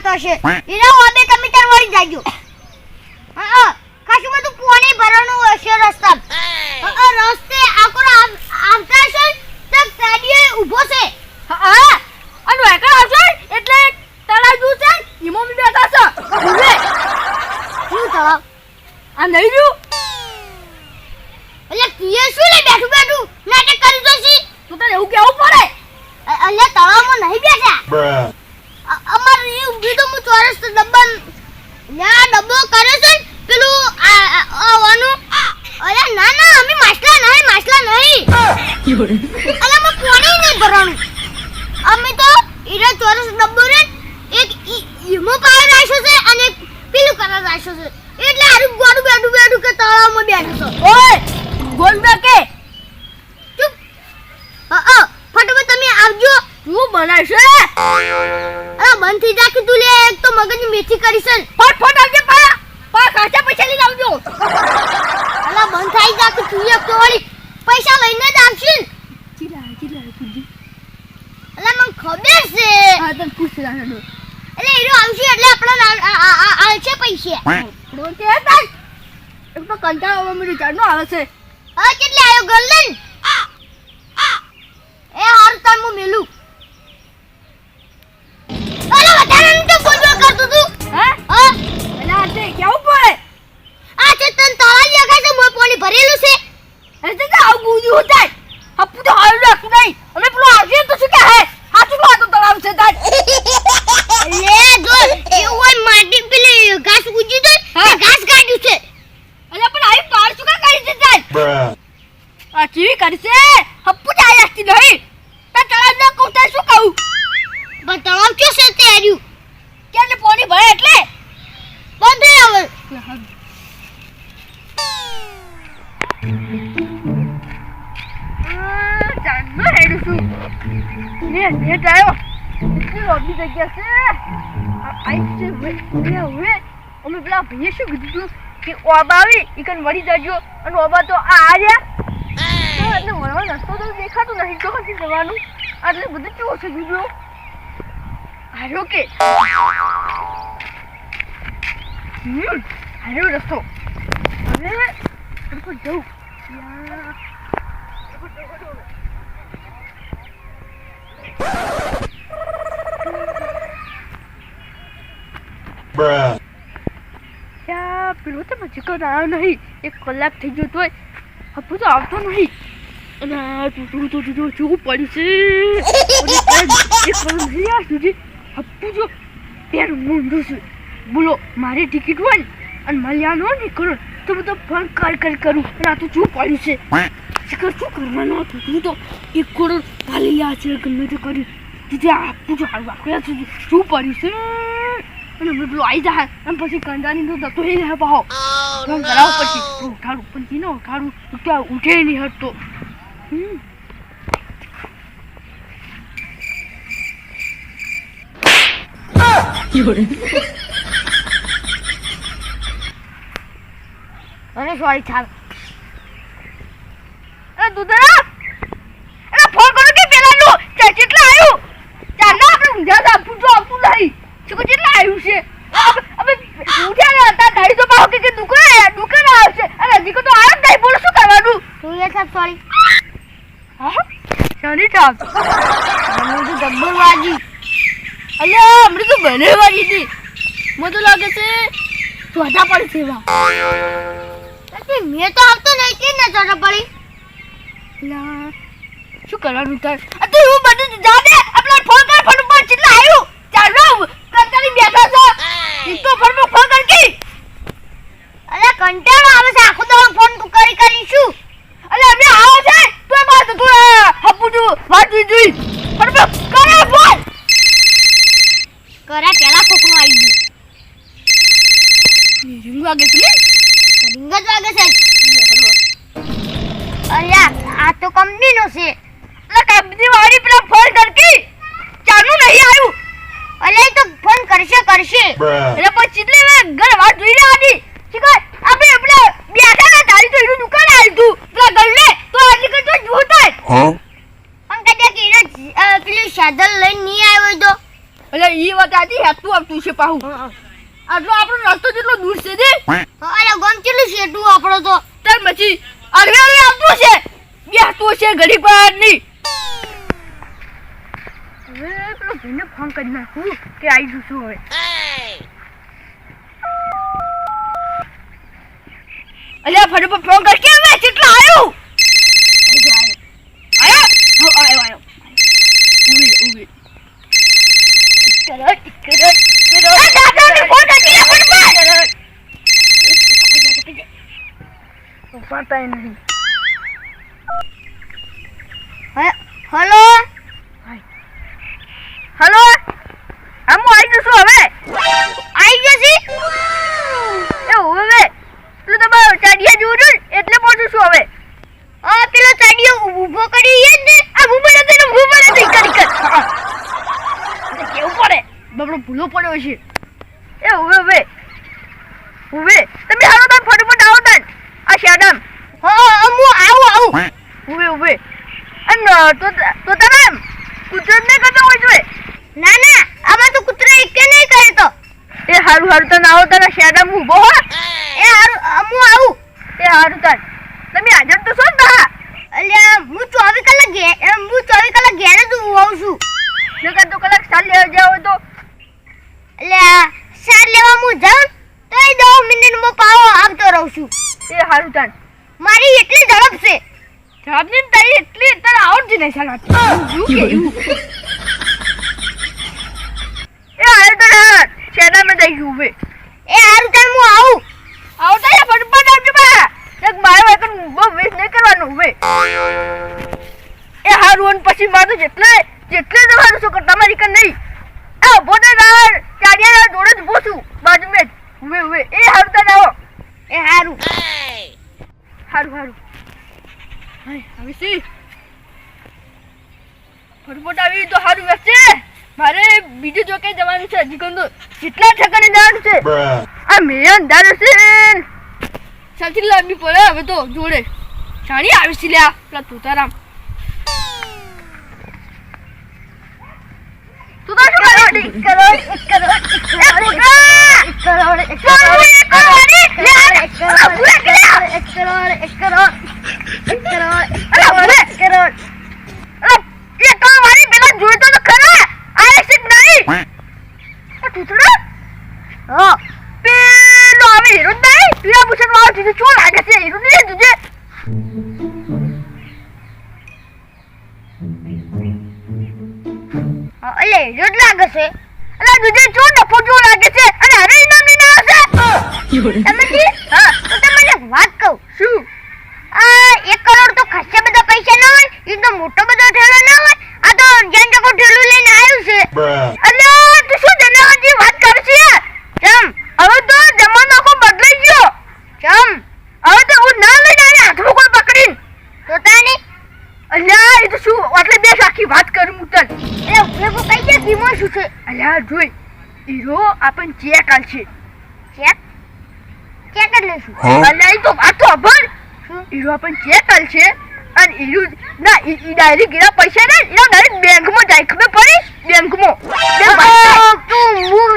દેખાતો છે એના ઓબે તમે તાર વળી જાજો. હા હા. ખાસું બધું પાણી ભરવાનું હશે રસ્તા રસ્તે આકોરો આવતા છે તો ગાડીએ ઊભો છે. હા અને વેકર આવશે એટલે તળાજુ છે ઈમો મી બેઠા છે. ઉભે શું તળાવ આ નહીં રહ્યું? એટલે કીએ શું લે? બેઠું બેઠું. નાટક કરી દો છી તું તને એવું કેવું પડે. એટલે તળાવમાં નહીં બેઠા. અમાર તો હું ચોરસ ડબ્બા ના ડબ્બો કરે છે પેલું આવવાનું અરે ના ના, અમે માછલા નહીં માછલા નહીં. અરે અમે પાણી નહીં અમે તો ઈરા ચોરસ ડબ્બો રે એક ઈમો પાય રાખ્યો છે અને પેલું કરા રાખ્યો છે. એટલે આરું ગોડું બેઠું બેઠું કે તળાવમાં બેઠું છે. ઓય ગોલ કે ચૂપ. હા ફટાફટ તમે આવજો. હું બનાવશે અરે બંધ થઈ જા કે તું લે એક તો મગજની મેથી કરી છે. ફટ ફટ આવજે પા. પા કાચા પૈસા લઈને આવજો. અલા બંધ થઈ જા કે તું એક તો વળી પૈસા લઈને જ આવશે ને. અલા મને ખબર છે. હા તો ખુશ રહેજો એટલે એરો આવશે એટલે આપણને આ- આ- આ- આ- આવશે પૈસા. ડોન કે તાર એક તો કંટાળો આવે મને જાણો આવે છે. હા કેટલે આવ્યો ગલ્લન એ હાર તાર હું મેલું અલા વધારે તો બોલ બોલ કરતો તું? હા? હા? એટલે તે કેવું પડે? આ છે તન તળાવ દેખાય છે મોય પાણી ભરેલું છે. કે આવું ગુજ્યું થાય. હપ્પુ તો હારું રાખતું નહીં અમે પેલો આવશે તો શું કે હે હાચું વાતો તળાવ છે તાર લે જો એ ઓય માટી પેલી ઘાસ ઉજી તો હા. ઘાસ કાઢ્યું છે એટલે પણ આવી પાર શું કા કરી છે તાર bruh, આ ચીવી કરશે હપ્પુ તો આવી રાખતી નહીં તાર તળાવ ના કહું તાર શું કહું પણ તળાવ ક્યો છે તે હાર્યું કે એટલે પાણી ભરે એટલે બંધ હવે હવે હવે. અમે પેલા ભાઈએ શું કીધું કે ઓબા આવી, ઈ કન વળી જાજો. અને ઓબા તો આ આવ્યા તો એટલે વળવાનો રસ્તો તો દેખાતો નથી. તો કથી જવાનું. આટલે બધું કેવું છે જુદો? હાર્યો કે હમ. હાર્યો રસ્તો હવે થોડુંક જવું પેલો તો કોણ આવ્યો નહીં એક કલાક થઈ ગયો તોય હપુ તો આવતો નહીં અને તૂટું તો તૂટું જોવું પડી છે સુધી હપુ જો પેર મૂંઢું છે બોલો મારી ટિકિટ હોય અને મળ્યા નો ને કરો. તો બધો ફોન કર કર કરું. અને આ તો શું પડ્યું છે? શિખર શું કરવાનું હતું? તું તો એક કરોડ પાલી લ્યા છે ગમે તે કર્યું. તીજે આપું છું આખું છે. શું પડ્યું છે? અને અમે પેલું આવી જાય અને પછી કંદાની તો દતો એ રહે પાહો. ફોન કરાવ પછી. તો ઉઠાડું. પણ તી ઉઠાડું? તો ઉઠે નહીં હટતો. હમ. મને સોરી છાલ અરે દુધરા! અરે ફોન કરો કે પેલા લો ચા કેટલા આવ્યું ચા ના આપણે ઊંધા હતા. પૂછો આપતું નહીં. ચીકો કેટલા આવ્યું છે? હવે ઉઠ્યા ને હતા. તારી તો ભાવ કે દુકાન દુકાન આવશે. અરે દીકો તો આરામ થાય બોલ શું કરવાનું? તું એ સાહેબ સોરી હા? સોરી સાહેબ? મને તો ડબલ વાગી. અલ્યો અમને તો બને વાગી હતી. મને તો લાગે છે ચોથા પણ સેવા પછી મેં તો આવતો નહીં કે ને ચોટો પડી? લા. શું કરવાનું તાર? આ તું હું બધું જા દે આપણા ફોન કર ફોન પર ચિલ્લા આવ્યું. ચાલો કંટાળી બેઠા છો. ઈ તો ફોન પર ફોન કર કે. અરે કંટાળો આવે છે આખો દવા ફોન તું કરી કરી શું? અરે અમે આવો છે તું મારું તો તું હપુ તું વાત જોઈ જોઈ. ફોન પર કરે ફોન કરે પેલા કોકનું આવી ગયું રીંગ વાગે છે ને રીંગ જ વાગે છે અરે આ તો કંપનીનો છે અલ્યા કંપની વાળી પેલા ફોન કર કે ચાલુ નહીં આવ્યું અલે એ તો ફોન કરશે કરશે Bruh. એટલે પછી ચીટલી મેં ઘર વાત જોઈ રહ્યા હતી શીખર આપણે પેલા બેઠા હતા તારી તો એનું દુકાન આવ્યું તું પેલા ગલ્લે તો આટલી કઈ તો જોતા જ Huh? પણ કદાચ એને અ, પેલું સાધન લઈને નહીં આવ્યો તો. એટલે ઈ વાત આજી હેતું આપતું છે પાહુ. આટલો આપણો રસ્તો જેટલો દૂર છે ને અરે ગમ કેટલું શેઠું આપણો તો? તાર પછી છે. બેસતું છે ઘડી પર નહીં. હવે પેલો ભાઈને ફોન કરી નાખું કે આવી જશું હવે. અલ્યા ફટાફટ ફોન કર. કે કેટલા આવ્યું આયો આયો આયો આયો ઊભી ઊભી. કરટ કરટ કરટ આ દાદાને નહીં. હલો? હલો? આમ હું આવી જશું હવે? આવી જશે એ હવે? તું તમારો ચાડિયા જોઉં છું ને, એટલે પહોંચું છું હવે. આ પેલો ચાડિયો ઊભો કરી એ જ ને? આ ભૂપે નથી ને ભૂપે નથી કરી કર કેવું પડે? બબડો ભૂલો પડ્યો છે એ હવે હવે હવે તમે હાલો તાન ફટાફટ આવો તાન આ શેડમ હા હા, આવું આવું. હવે હવે અને તો તો એમ કુદરત ને કરતા હોય જોઈએ ના ના આમાં તો કૂતરો એક નહીં કરે તો. એ હારું હારું તને આવો તારા શેડમ ઊભો હો. એ હારું અમુ હું આવું. એ હારું તાન તમે હાજર તો છો ને અલ્યા હું ચોવીસ કલાક ઘે હું ચોવીસ કલાક ઘેર જ હોઉં છું. નકર તો કલાક સાર લેવા જાવ તો. અલ્યા સાર લેવા હું જાઉં તો એ દસ મિનિટમાં પાવો આવતો રહું છું. એ સારું તાન. મારી એટલી ઝડપ છે. જવાબની તારી એટલી તારે આવડતી નહીં સાલા. એવું કે એવું એ હાલ તો માં ગયું એ હારું તાર હું આવું. આવતા ફટફટ આવજો બા. એક મારો એક બહુ વેસ્ટ નહીં કરવાનું હવે. એ હારું અને પછી મારું જેટલે જેટલે તમારું શું કરતા તમારી કન નહીં. આ ઊભો તો યાર ચાડિયા જોડે જ ઊભો છું બાજુ મેં. હવે ઉભે એ હારું તાર આવો. એ હારું. હારું હારું. હવે સી ફટફટ આવી તો હારું વેચશે મારે બીજું જો કઈ જવાનું છે હજી કંદો જેટલા ઠેકાણે જવાનું છે. આ મેં અંધારું છે. સાચી લાંબી પડે હવે તો જોડે જાણી આવી છે લ્યા પેલા તુતારામ તું એ નહીં પીળા ભૂષણ વાળો શું લાગે છે હીરો નહીં તુજે હા, એટલે લાગે છે અલા તુજે શું ડફો જેવો લાગે છે અને હવે ઇનામ લઈને આવશે તમે હા તો તમને વાત કહું શું આ એક કરોડ તો ખાસા બધા પૈસા ના હોય એ તો મોટો બધો ઠેલો ના હોય આ તો ઠેલું લઈને આવ્યું છે અલ્યા જોઈ હીરો આપણ ચેક આલશે. ચેક? ચેક જ લેશું અલ્યા તો વાતો અભર હીરો આપણ ચેક આલશે અને હીરો ના એ ડાયરેક્ટ એના પૈસા ને એના ડાયરેક્ટ બેંકમાં જાય ખબર પડી બેંકમાં. તું હું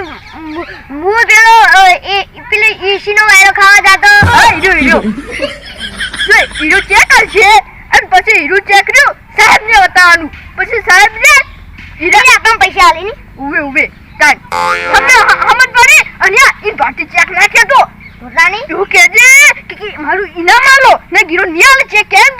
હું પેલો એ પેલો ઈશીનો વાયરો ખાવા જાતો. હીરો હીરો જોઈ હીરો ચેક આલ છે અને પછી હીરો ચેક રહ્યો. સાહેબને બતાવવાનું. પછી સાહેબ ને હીરા આપણને પૈસા આલે ની ઉભે કાઈ. તમને તમે હમત પડી? અને આ ઈ ભાટી ચેક નાખે તો. ધોરાણી તું કેજે કે મારું ઇનામ આલો. ને ગીરો નિયાલ ચેક no!